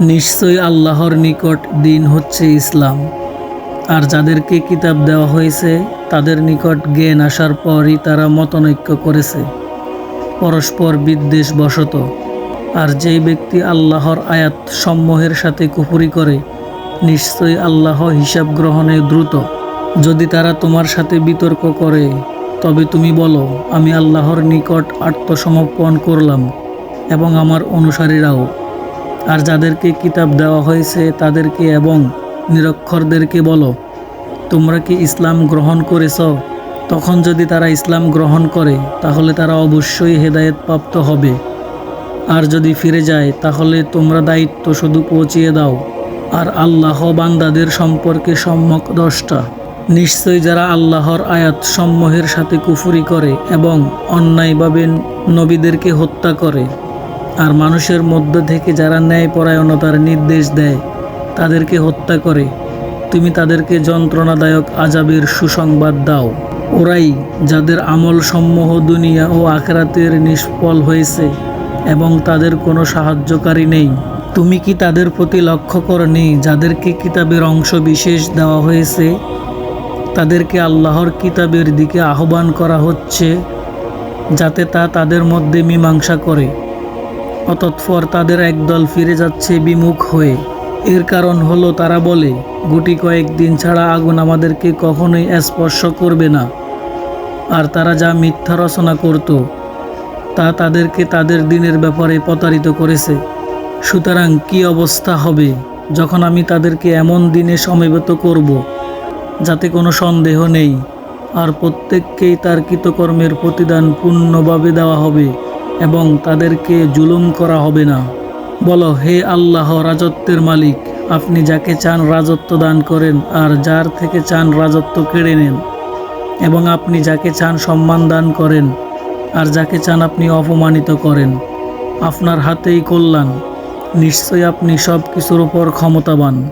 নিশ্চয়ই আল্লাহর নিকট দিন হচ্ছে ইসলাম। আর যাদেরকে কিতাব দেওয়া হয়েছে, তাদের নিকট জ্ঞান আসার পরই তারা মতনৈক্য করেছে। পরস্পর বিদ্বেষ বশত আর যেই ব্যক্তি আল্লাহর আয়াত সমূহের সাথে কুফুরি করে, নিশ্চয়ই আল্লাহ হিসাব গ্রহণে দ্রুত। যদি তারা তোমার সাথে বিতর্ক করে, তবে তুমি বলো, আমি আল্লাহর নিকট আত্মসমর্পণ করলাম এবং আমার অনুসারীরাও আর যাদেরকে কিতাব দেওয়া হয়েছে তাদেরকে এবং নিরক্ষরদেরকে বলো, তোমরা কি ইসলাম গ্রহণ করেছ? তখন যদি তারা ইসলাম গ্রহণ করে, তাহলে তারা অবশ্যই হেদায়েত প্রাপ্ত হবে। আর যদি ফিরে যায়, তাহলে তোমরা দায়িত্ব শুধু পৌঁছিয়ে দাও। আর আল্লাহ বান্দাদের সম্পর্কে সম্যক দশটা নিশ্চয়ই যারা আল্লাহর আয়াত সমূহের সাথে কুফুরি করে এবং অন্যায়ভাবে নবীদেরকে হত্যা করে আর মানুষের মধ্য থেকে যারা ন্যায়পরায়ণতার নির্দেশ দেয়, তাদেরকে হত্যা করে। তুমি তাদেরকে যন্ত্রণাদায়ক আজাবের সুসংবাদ দাও। ওরাই যাদের আমল সমূহ দুনিয়া ও আখরাতের নিষ্ফল হয়েছে এবং তাদের কোনো সাহায্যকারী নেই। তুমি কি তাদের প্রতি লক্ষ্য করনি যাদেরকে কিতাবের অংশ বিশেষ দেওয়া হয়েছে? তাদেরকে আল্লাহর কিতাবের দিকে আহ্বান করা হচ্ছে যাতে তা তাদের মধ্যে মীমাংসা করে। অতৎপর তাদের একদল ফিরে যাচ্ছে বিমুখ হয়ে। এর কারণ হলো তারা বলে, গুটি কয়েকদিন ছাড়া আগুন আমাদেরকে কখনোই স্পর্শ করবে না। আর তারা যা মিথ্যা রচনা করত, তা তাদেরকে তাদের দিনের ব্যাপারে প্রতারিত করেছে। সুতরাং কি অবস্থা হবে যখন আমি তাদেরকে এমন দিনে সমবেত করব, যাতে কোনো সন্দেহ নেই? আর প্রত্যেককেই তার কৃতকর্মের প্রতিদান পূর্ণভাবে দেওয়া হবে। এবং তাদেরকে জুলুম করা হবে না। বলো, হে আল্লাহ, রাজত্বের মালিক, আপনি যাকে চান রাজত্ব দান করেন আর যার থেকে চান রাজত্ব কেড়ে নেন। এবং আপনি যাকে চান সম্মান দান করেন আর যাকে চান আপনি অপমানিত করেন। আপনার হাতেই কল্যাণ। নিশ্চয়ই আপনি সব কিছুর উপর ক্ষমতাবান।